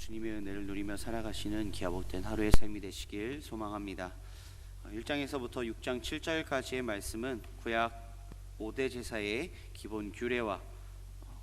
주님의 은혜를 누리며 살아가시는 기아복된 하루의 삶이 되시길 소망합니다. 1장에서부터 6장 7절까지의 말씀은 구약 5대 제사의 기본 규례와 어,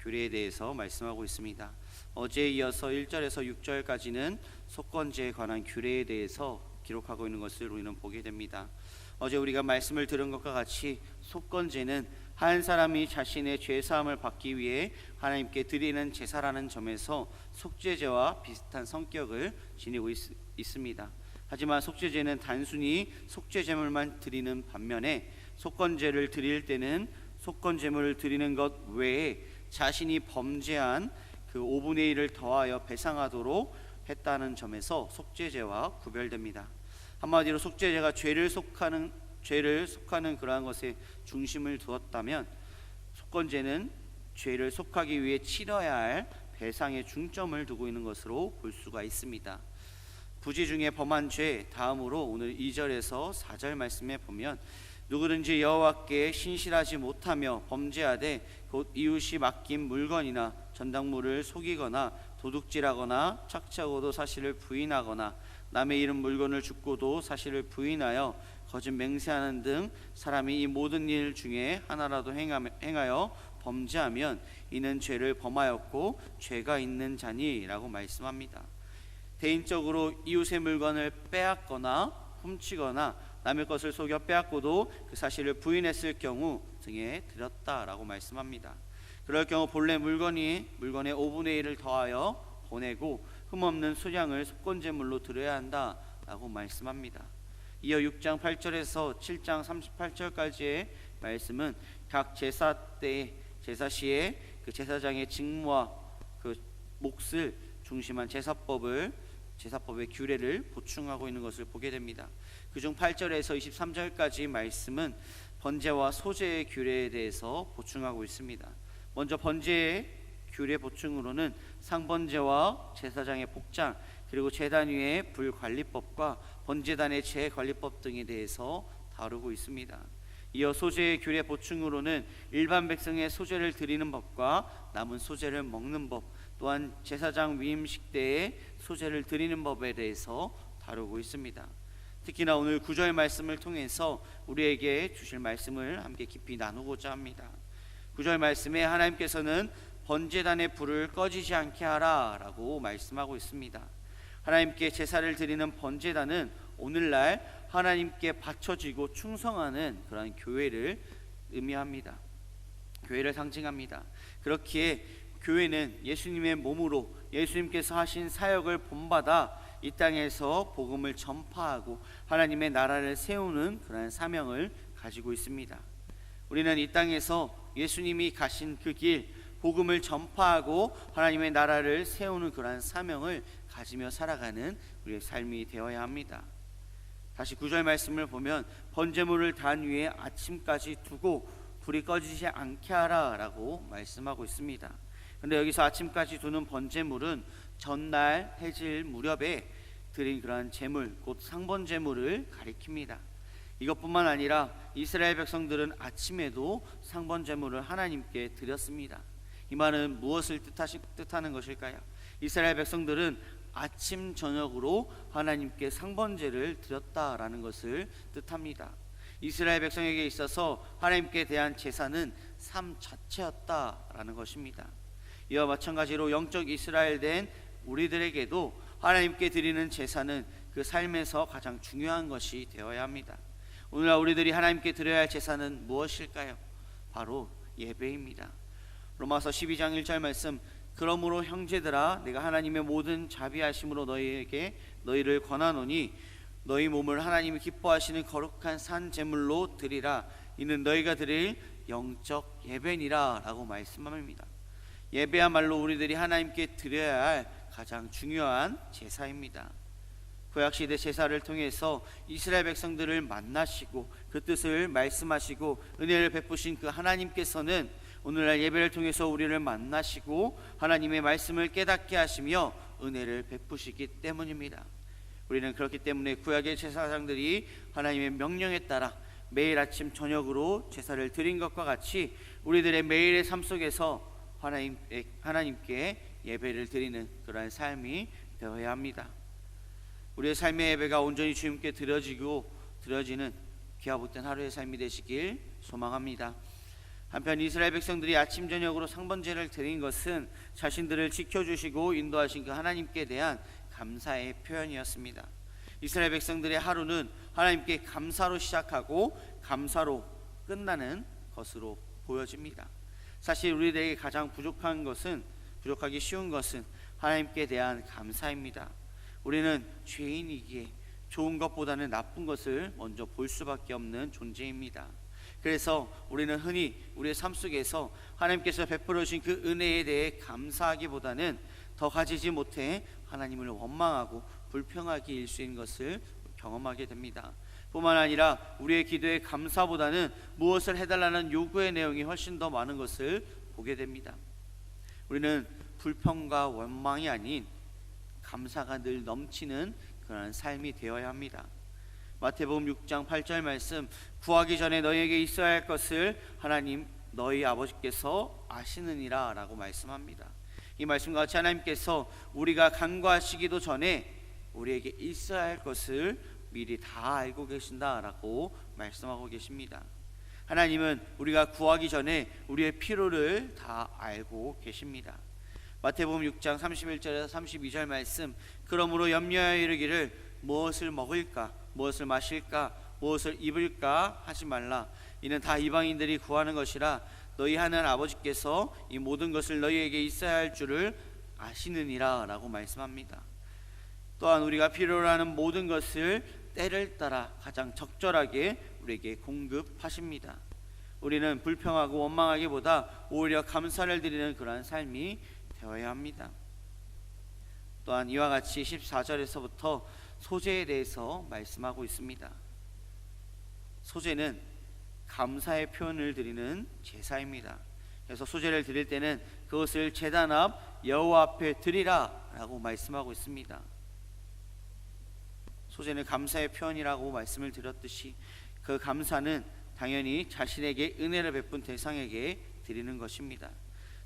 규례에 대해서 말씀하고 있습니다. 어제에 이어서 1절에서 6절까지는 속건제에 관한 규례에 대해서 기록하고 있는 것을 우리는 보게 됩니다. 어제 우리가 말씀을 들은 것과 같이 속건제는 한 사람이 자신의 죄 사함을 받기 위해 하나님께 드리는 제사라는 점에서 속죄제와 비슷한 성격을 지니고 있, 있습니다. 하지만 속죄제는 단순히 속죄 제물만 드리는 반면에 속건제를 드릴 때는 속건 제물을 드리는 것 외에 자신이 범죄한 그 5분의 1을 더하여 배상하도록 했다는 점에서 속죄제와 구별됩니다. 한마디로 속죄제가 죄를 속하는 죄를 속하는 그러한 것에 중심을 두었다면 속건제는 죄를 속하기 위해 치러야 할 배상에 중점을 두고 있는 것으로 볼 수가 있습니다. 부지 중에 범한 죄 다음으로 오늘 2절에서 4절 말씀에 보면 누구든지 여호와께 신실하지 못하며 범죄하되 곧 이웃이 맡긴 물건이나 전당물을 속이거나 도둑질하거나 착취하고도 사실을 부인하거나 남의 이름 물건을 죽고도 사실을 부인하여 거짓 맹세하는 등 사람이 이 모든 일 중에 하나라도 행하여 범죄하면 이는 죄를 범하였고 죄가 있는 자니라고 말씀합니다. 개인적으로 이웃의 물건을 빼앗거나 훔치거나 남의 것을 속여 빼앗고도 그 사실을 부인했을 경우 등에 들였다라고 말씀합니다. 그럴 경우 본래 물건이 물건의 5분의 1을 더하여 보내고 흠없는 수량을 속건제물로 드려야 한다라고 말씀합니다. 이어 6장 8절에서 7장 38절까지의 말씀은 각 제사 때 제사 시에 그 제사장의 직무와 그 몫을 중심한 제사법을 제사법의 규례를 보충하고 있는 것을 보게 됩니다. 그중 8절에서 23절까지 말씀은 번제와 소제의 규례에 대해서 보충하고 있습니다. 먼저 번제의 규례 보충으로는 상번제와 제사장의 복장 그리고 제단 위의 불관리법과 번제단의 재관리법 등에 대해서 다루고 있습니다. 이어 소제의 규례 보충으로는 일반 백성의 소제를 드리는 법과 남은 소제를 먹는 법, 또한 제사장 위임식 때에 소제를 드리는 법에 대해서 다루고 있습니다. 특히나 오늘 구절 말씀을 통해서 우리에게 주실 말씀을 함께 깊이 나누고자 합니다. 구절 말씀에 하나님께서는 번제단의 불을 꺼지지 않게 하라라고 말씀하고 있습니다. 하나님께 제사를 드리는 번제단은 오늘날 하나님께 바쳐지고 충성하는 그러한 교회를 의미합니다. 교회를 상징합니다. 그렇기에 교회는 예수님의 몸으로 예수님께서 하신 사역을 본받아 이 땅에서 복음을 전파하고 하나님의 나라를 세우는 그러한 사명을 가지고 있습니다. 우리는 이 땅에서 예수님이 가신 그 길, 복음을 전파하고 하나님의 나라를 세우는 그러한 사명을 가지며 살아가는 우리의 삶이 되어야 합니다. 다시 구절 말씀을 보면 번제물을 단 위에 아침까지 두고 불이 꺼지지 않게 하라라고 말씀하고 있습니다. 근데 여기서 아침까지 두는 번제물은 전날 해질 무렵에 드린 그러한 제물 곧 상번 제물을 가리킵니다. 이것뿐만 아니라 이스라엘 백성들은 아침에도 상번 제물을 하나님께 드렸습니다. 이 말은 무엇을 뜻하시, 뜻하는 것일까요? 이스라엘 백성들은 아침 저녁으로 하나님께 상번제를 드렸다라는 것을 뜻합니다. 이스라엘 백성에게 있어서 하나님께 대한 제사는 삶 자체였다라는 것입니다. 이와 마찬가지로 영적 이스라엘 된 우리들에게도 하나님께 드리는 제사는 그 삶에서 가장 중요한 것이 되어야 합니다. 오늘날 우리들이 하나님께 드려야 할 제사는 무엇일까요? 바로 예배입니다. 로마서 12장 1절 말씀 그러므로 형제들아 내가 하나님의 모든 자비하심으로 너희에게 너희를 권하노니 너희 몸을 하나님이 기뻐하시는 거룩한 산 제물로 드리라 이는 너희가 드릴 영적 예배니라라고 말씀합니다. 예배야말로 우리들이 하나님께 드려야 할 가장 중요한 제사입니다. 구약 시대 제사를 통해서 이스라엘 백성들을 만나시고 그 뜻을 말씀하시고 은혜를 베푸신 그 하나님께서는 오늘날 예배를 통해서 우리를 만나시고 하나님의 말씀을 깨닫게 하시며 은혜를 베푸시기 때문입니다. 우리는 그렇기 때문에 구약의 제사장들이 하나님의 명령에 따라 매일 아침 저녁으로 제사를 드린 것과 같이 우리들의 매일의 삶 속에서 하나님 하나님께 예배를 드리는 그러한 삶이 되어야 합니다. 우리의 삶의 예배가 온전히 주님께 드려지고 드려지는 귀하복된 하루의 삶이 되시길 소망합니다. 한편 이스라엘 백성들이 아침 저녁으로 상번제를 드린 것은 자신들을 지켜주시고 인도하신 그 하나님께 대한 감사의 표현이었습니다. 이스라엘 백성들의 하루는 하나님께 감사로 시작하고 감사로 끝나는 것으로 보여집니다. 사실 우리들에게 가장 부족한 것은 부족하기 쉬운 것은 하나님께 대한 감사입니다. 우리는 죄인이기에 좋은 것보다는 나쁜 것을 먼저 볼 수밖에 없는 존재입니다. 그래서 우리는 흔히 우리의 삶 속에서 하나님께서 베풀어 주신 그 은혜에 대해 감사하기보다는 더 가지지 못해 하나님을 원망하고 불평하게 일수인 것을 경험하게 됩니다. 뿐만 아니라 우리의 기도에 감사보다는 무엇을 해달라는 요구의 내용이 훨씬 더 많은 것을 보게 됩니다. 우리는 불평과 원망이 아닌 감사가 늘 넘치는 그런 삶이 되어야 합니다. 마태복음 6장 8절 말씀 구하기 전에 너희에게 있어야 할 것을 하나님 너희 아버지께서 아시느니라라고 말씀합니다. 이 말씀과 같이 하나님께서 우리가 간과하시기도 전에 우리에게 있어야 할 것을 미리 다 알고 계신다라고 말씀하고 계십니다. 하나님은 우리가 구하기 전에 우리의 필요를 다 알고 계십니다. 마태복음 6장 31절에서 32절 말씀 그러므로 염려하여 이르기를 무엇을 먹을까 무엇을 마실까 무엇을 입을까 하지 말라 이는 다 이방인들이 구하는 것이라 너희 하는 아버지께서 이 모든 것을 너희에게 있어야 할 줄을 아시느니라라고 말씀합니다. 또한 우리가 필요로 하는 모든 것을 때를 따라 가장 적절하게 우리에게 공급하십니다. 우리는 불평하고 원망하기보다 오히려 감사를 드리는 그러한 삶이 되어야 합니다. 또한 이와 같이 14절에서부터 소재에 대해서 말씀하고 있습니다. 소재는 감사의 표현을 드리는 제사입니다. 그래서 소재를 드릴 때는 그것을 제단 앞 여호와 앞에 드리라라고 말씀하고 있습니다. 소재는 감사의 표현이라고 말씀을 드렸듯이 그 감사는 당연히 자신에게 은혜를 베푼 대상에게 드리는 것입니다.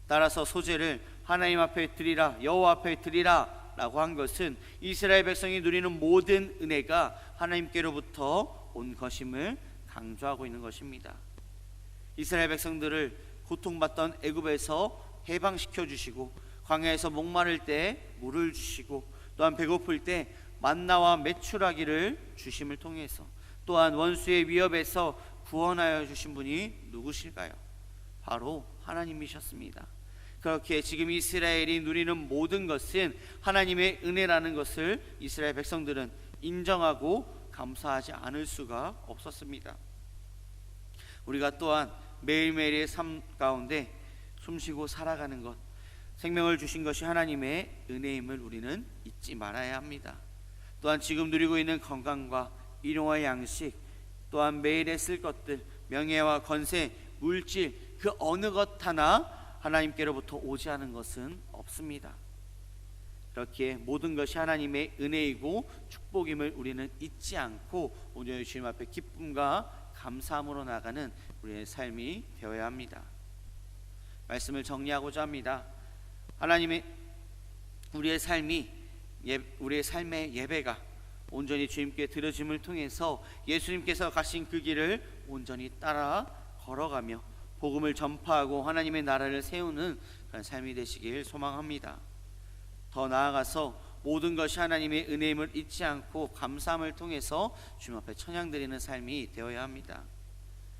따라서 소재를 하나님 앞에 드리라 여호와 앞에 드리라 라고 한 것은 이스라엘 백성이 누리는 모든 은혜가 하나님께로부터 온 것임을 강조하고 있는 것입니다. 이스라엘 백성들을 고통받던 애굽에서 해방시켜 주시고 광야에서 목마를 때 물을 주시고 또한 배고플 때 만나와 메추라기를 주심을 통해서 또한 원수의 위협에서 구원하여 주신 분이 누구실까요? 바로 하나님이셨습니다. 그렇게 지금 이스라엘이 누리는 모든 것은 하나님의 은혜라는 것을 이스라엘 백성들은 인정하고 감사하지 않을 수가 없었습니다. 우리가 또한 매일매일의 삶 가운데 숨쉬고 살아가는 것, 생명을 주신 것이 하나님의 은혜임을 우리는 잊지 말아야 합니다. 또한 지금 누리고 있는 건강과 일용할 양식, 또한 매일에 쓸 것들, 명예와 건세, 물질 그 어느 것 하나 하나님께로부터 오지 않은 것은 없습니다. 이렇게 모든 것이 하나님의 은혜이고 축복임을 우리는 잊지 않고 오늘 주님 앞에 기쁨과 감사함으로 나가는 우리의 삶이 되어야 합니다. 말씀을 정리하고자 합니다. 하나님의 우리의 삶이 예, 우리의 삶의 예배가 온전히 주님께 드려짐을 통해서 예수님께서 가신 그 길을 온전히 따라 걸어가며 복음을 전파하고 하나님의 나라를 세우는 그런 삶이 되시길 소망합니다. 더 나아가서 모든 것이 하나님의 은혜임을 잊지 않고 감사함을 통해서 주님 앞에 찬양드리는 삶이 되어야 합니다.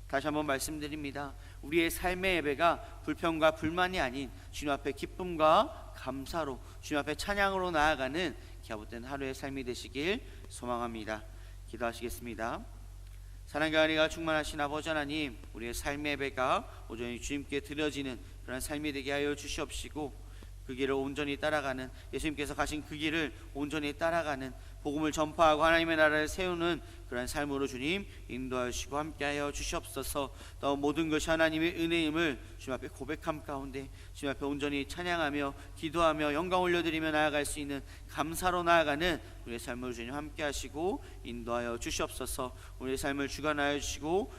다시 한번 말씀드립니다. 우리의 삶의 예배가 불평과 불만이 아닌 주님 앞에 기쁨과 감사로 주님 앞에 찬양으로 나아가는 기아못된 하루의 삶이 되시길 소망합니다. 기도하시겠습니다. 사랑과 은혜가 충만하신 아버지 하나님, 우리의 삶의 예배가 온전히 주님께 드려지는 그런 삶이 되게 하여 주시옵시고 그 길을 온전히 따라가는 예수님께서 가신 그 길을 온전히 따라가는 복음을 전파하고 하나님의 나라를 세우는 그런 삶으로 주님 인도하시고 함께하여 주시옵소서. 또 모든 것이 하나님의 은혜임을 주님 앞에 고백함 가운데 주님 앞에 온전히 찬양하며 기도하며 영광 올려드리며 나아갈 수 있는 감사로 나아가는 우리의 삶을 주님 함께하시고 인도하여 주시옵소서. 우리의 삶을 주관하여 주시고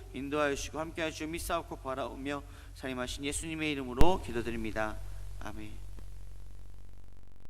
함께하여 주시고 믿사옵고 바라오며 살림하신 예수님의 이름으로 기도드립니다. 아멘.